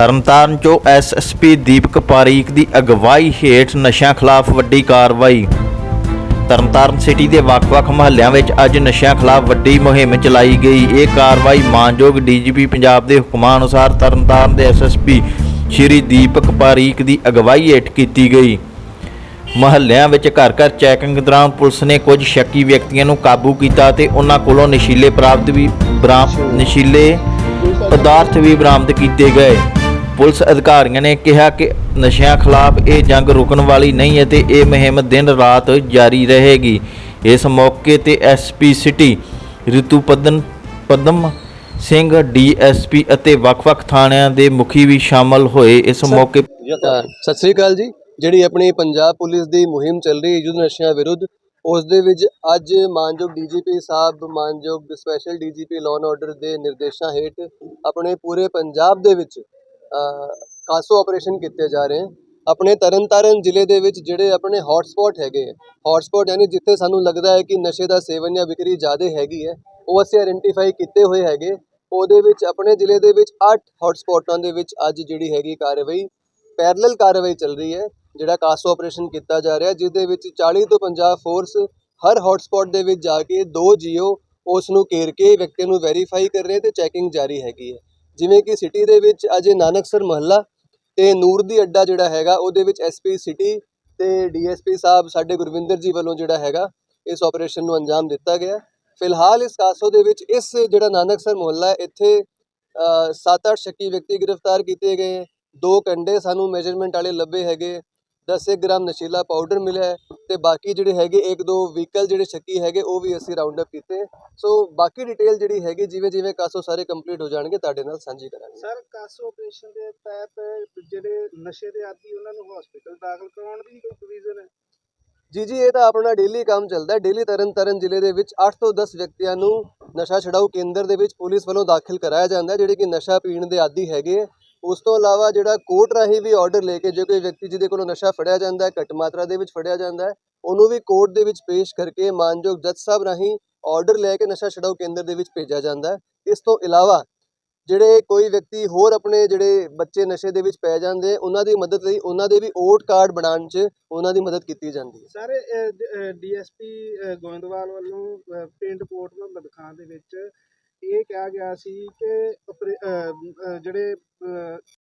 ਤਰਨਤਾਰਨ ਚੋਂ ਐਸਐਸਪੀ ਦੀਪਕ ਪਾਰੀਕ ਦੀ ਅਗਵਾਈ ਹੇਠ ਨਸ਼ਿਆਂ ਖਿਲਾਫ ਵੱਡੀ ਕਾਰਵਾਈ। ਤਰਨਤਾਰਨ ਸਿਟੀ ਦੇ ਵੱਖ-ਵੱਖ ਮਹੱਲਿਆਂ ਵਿੱਚ ਅੱਜ ਨਸ਼ਿਆਂ ਖਿਲਾਫ ਵੱਡੀ ਮੁਹਿੰਮ ਚਲਾਈ ਗਈ। ਇਹ ਕਾਰਵਾਈ ਮਾਨਯੋਗ ਡੀਜੀਪੀ ਪੰਜਾਬ ਦੇ ਹੁਕਮਾਂ ਅਨੁਸਾਰ ਤਰਨਤਾਰਨ ਦੇ ਐਸਐਸਪੀ ਸ਼੍ਰੀ ਦੀਪਕ ਪਾਰੀਕ ਦੀ ਅਗਵਾਈ ਹੇਠ ਕੀਤੀ ਗਈ। ਮਹੱਲਿਆਂ ਵਿੱਚ ਘਰ ਘਰ ਚੈਕਿੰਗ ਦੌਰਾਨ ਪੁਲਿਸ ਨੇ ਕੁਝ ਸ਼ੱਕੀ ਵਿਅਕਤੀਆਂ ਨੂੰ ਕਾਬੂ ਕੀਤਾ ਤੇ ਉਹਨਾਂ ਕੋਲੋਂ ਨਸ਼ੀਲੇ ਪ੍ਰਾਪਤ ਵੀ ਬਰਾਮਦ ਨਸ਼ੀਲੇ ਪਦਾਰਥ ਵੀ ਬਰਾਮਦ ਕੀਤੇ ਗਏ। ਪੁਲਿਸ ਅਧਿਕਾਰੀਆਂ ਨੇ ਕਿਹਾ ਕਿ ਨਸ਼ਿਆਂ ਖਿਲਾਫ ਇਹ ਜੰਗ ਰੁਕਣ ਵਾਲੀ ਨਹੀਂ ਅਤੇ ਇਹ ਮੁਹਿੰਮ ਦਿਨ ਰਾਤ ਜਾਰੀ ਰਹੇਗੀ। ਇਸ ਮੌਕੇ ਤੇ ਐਸਪੀ ਸਿਟੀ ਰਿਤੂ ਪਦਨ ਪਦਮ ਸਿੰਘ ਡੀਐਸਪੀ ਅਤੇ ਵੱਖ-ਵੱਖ ਥਾਣਿਆਂ ਦੇ ਮੁਖੀ ਵੀ ਸ਼ਾਮਲ ਹੋਏ ਇਸ ਮੌਕੇ। ਸਤਿ ਸ੍ਰੀ ਅਕਾਲ ਜੀ। ਜਿਹੜੀ ਆਪਣੀ ਪੰਜਾਬ ਪੁਲਿਸ ਦੀ ਮੁਹਿੰਮ ਚੱਲ ਰਹੀ ਹੈ ਯੁੱਧ ਨਸ਼ਿਆਂ ਵਿਰੁੱਧ ਉਸ ਦੇ ਵਿੱਚ ਅੱਜ ਮਾਨਯੋਗ ਡੀਜੀਪੀ ਸਾਹਿਬ ਮਾਨਯੋਗ special DGP law and order ਦੇ ਨਿਰਦੇਸ਼ਾਂ ਹੇਠ ਆਪਣੇ ਪੂਰੇ ਪੰਜਾਬ ਦੇ ਵਿੱਚ ਕਾਸੋ ਆਪਰੇਸ਼ਨ ਕੀਤੇ ਜਾ ਰਹੇ ਹਨ। ਆਪਣੇ ਤਰਨਤਾਰਨ ਜ਼ਿਲ੍ਹੇ ਦੇ ਵਿੱਚ ਜਿਹੜੇ ਆਪਣੇ ਹੌਟਸਪੌਟ ਹੈਗੇ ਹੌਟਸਪੌਟ ਯਾਨੀ ਜਿੱਥੇ ਸਾਨੂੰ ਲੱਗਦਾ ਹੈ ਕਿ ਨਸ਼ੇ ਦਾ ਸੇਵਨ ਜਾਂ ਵਿਕਰੀ ਜ਼ਿਆਦਾ ਹੈਗੀ ਹੈ, ਉਹ ਅਸੀਂ ਆਇਡੈਂਟੀਫਾਈ ਕੀਤੇ ਹੋਏ ਹੈਗੇ। ਉਹਦੇ ਵਿੱਚ ਆਪਣੇ ਜ਼ਿਲ੍ਹੇ ਦੇ ਵਿੱਚ 8 ਹੌਟਸਪੌਟਾਂ ਦੇ ਵਿੱਚ ਅੱਜ ਜਿਹੜੀ ਹੈਗੀ ਕਾਰਵਾਈ ਪੈਰਲਲ ਕਾਰਵਾਈ ਚੱਲ ਰਹੀ ਹੈ, ਜਿਹੜਾ ਕਾਸੋ ਆਪਰੇਸ਼ਨ ਕੀਤਾ ਜਾ ਰਿਹਾ ਜਿਸ ਦੇ ਵਿੱਚ 40 ਤੋਂ 50 ਫੋਰਸ ਹਰ ਹੌਟਸਪੌਟ ਦੇ ਵਿੱਚ ਜਾ ਕੇ ਦੋ ਜੀਓ ਉਸ ਨੂੰ ਘੇਰ ਕੇ ਵਿਅਕਤੀ ਨੂੰ ਵੈਰੀਫਾਈ ਕਰ ਰਹੇ ਤੇ ਚੈਕਿੰਗ ਜਾਰੀ ਹੈਗੀ ਹੈ। ਜਿਵੇਂ ਕਿ ਸਿਟੀ ਦੇ ਵਿੱਚ ਅਜੇ ਨਾਨਕਸਰ ਮਹੱਲਾ ਤੇ ਨੂਰ ਦੀ ਅੱਡਾ ਜਿਹੜਾ ਹੈਗਾ, ਉਹਦੇ ਵਿੱਚ ਐਸਪੀ ਸਿਟੀ ਤੇ ਡੀਐਸਪੀ ਸਾਹਿਬ ਸਾਡੇ ਗੁਰਵਿੰਦਰ ਜੀ ਵੱਲੋਂ ਜਿਹੜਾ ਹੈਗਾ, ਇਸ ਆਪਰੇਸ਼ਨ ਨੂੰ ਅੰਜਾਮ ਦਿੱਤਾ ਗਿਆ। ਫਿਲਹਾਲ ਇਸ ਕਾਸੋ ਦੇ ਵਿੱਚ ਇਸ ਜਿਹੜਾ ਨਾਨਕਸਰ ਮੁਹੱਲਾ ਇੱਥੇ 7-8 ਸ਼ੱਕੀ ਵਿਅਕਤੀ ਗ੍ਰਿਫਤਾਰ ਕੀਤੇ ਗਏ। ਦੋ ਕੰਡੇ ਸਾਨੂੰ ਮੈਜਰਮੈਂਟ ਵਾਲੇ ਲੱਭੇ ਹੈਗੇ। 10 ਗ੍ਰਾਮ ਨਸ਼ੀਲਾ ਪਾਊਡਰ ਮਿਲਿਆ ਹੈ ਤੇ ਬਾਕੀ ਜਿਹੜੇ ਹੈਗੇ ਇੱਕ ਦੋ ਵਹੀਕਲ ਜਿਹੜੇ ਸ਼ੱਕੀ ਹੈਗੇ ਉਹ ਵੀ ਅਸੀਂ ਰਾਉਂਡ ਅਪ ਕੀਤੇ। ਸੋ ਬਾਕੀ ਡਿਟੇਲ ਜਿਹੜੀ ਹੈਗੀ ਜਿਵੇਂ ਜਿਵੇਂ ਕਾਸੋ ਸਾਰੇ ਕੰਪਲੀਟ ਹੋ ਜਾਣਗੇ ਤੁਹਾਡੇ ਨਾਲ ਸਾਂਝੀ ਕਰਾਂਗੇ। ਸਰ ਕਾਸੋ ਆਪਰੇਸ਼ਨ ਦੇ ਤਹਿਤ ਜਿਹੜੇ ਨਸ਼ੇ ਦੇ ਆਦੀ ਉਹਨਾਂ ਨੂੰ ਹਸਪੀਟਲ ਦਾਖਲ ਕਰਾਉਣ ਦੀ ਕੋਈ ਪ੍ਰੋਵੀਜ਼ਨ ਹੈ? ਜੀ ਜੀ ਇਹ ਤਾਂ ਆਪਣਾ ਡੇਲੀ ਕੰਮ ਚੱਲਦਾ ਹੈ। ਡੇਲੀ ਤਰਨ ਤਾਰਨ ਜ਼ਿਲ੍ਹੇ ਦੇ ਵਿੱਚ 8 ਤੋਂ 10 ਵਿਅਕਤੀਆਂ ਨੂੰ ਨਸ਼ਾ ਛਡਾਊ ਕੇਂਦਰ ਦੇ ਵਿੱਚ ਪੁਲਿਸ ਵੱਲੋਂ ਦਾਖਲ ਕਰਾਇਆ ਜਾਂਦਾ ਹੈ ਜਿਹੜੇ ਕਿ ਨਸ਼ਾ ਪੀਣ ਦੇ ਆਦੀ ਹੈਗੇ। ਉਸ ਤੋਂ ਇਲਾਵਾ ਜਿਹੜਾ ਕੋਰਟ ਰਾਹੀਂ ਵੀ ਆਰਡਰ ਲੈ ਕੇ ਜੇ ਕੋਈ ਵਿਅਕਤੀ ਜਿਹਦੇ ਕੋਲੋਂ ਨਸ਼ਾ ਫੜਿਆ ਜਾਂਦਾ ਹੈ ਘੱਟ ਮਾਤਰਾ ਦੇ ਵਿੱਚ ਫੜਿਆ ਜਾਂਦਾ ਹੈ ਉਹਨੂੰ ਵੀ ਕੋਰਟ ਦੇ ਵਿੱਚ ਪੇਸ਼ ਕਰਕੇ ਮਾਨਯੋਗ ਜੱਜ ਸਾਹਿਬ ਰਾਹੀਂ ਆਰਡਰ ਲੈ ਕੇ ਨਸ਼ਾ ਛਡਾਊ ਕੇਂਦਰ ਦੇ ਵਿੱਚ ਭੇਜਿਆ ਜਾਂਦਾ ਹੈ। ਇਸ ਤੋਂ ਇਲਾਵਾ ਜਿਹੜੇ ਕੋਈ ਵਿਅਕਤੀ ਹੋਰ ਆਪਣੇ ਜਿਹੜੇ ਬੱਚੇ ਨਸ਼ੇ ਦੇ ਵਿੱਚ ਪੈ ਜਾਂਦੇ ਉਹਨਾਂ ਦੀ ਮਦਦ ਲਈ ਉਹਨਾਂ ਦੇ ਵੀ ਓਟ ਕਾਰਡ ਬਣਾਉਣ 'ਚ ਉਹਨਾਂ ਦੀ ਮਦਦ ਕੀਤੀ ਜਾਂਦੀ ਹੈ। ਸਰ ਡੀਐਸਪੀ ਗੋਇੰਦਵਾਲ ਵੱਲੋਂ ਅਹ, ਪਿੰਡ ਕੋਟ ਮੁਹੰਮਦ ਦੇ ਵਿੱਚ ਇਹ ਕਿਹਾ ਗਿਆ ਸੀ ਕਿ ਜਿਹੜੇ ਅਹ,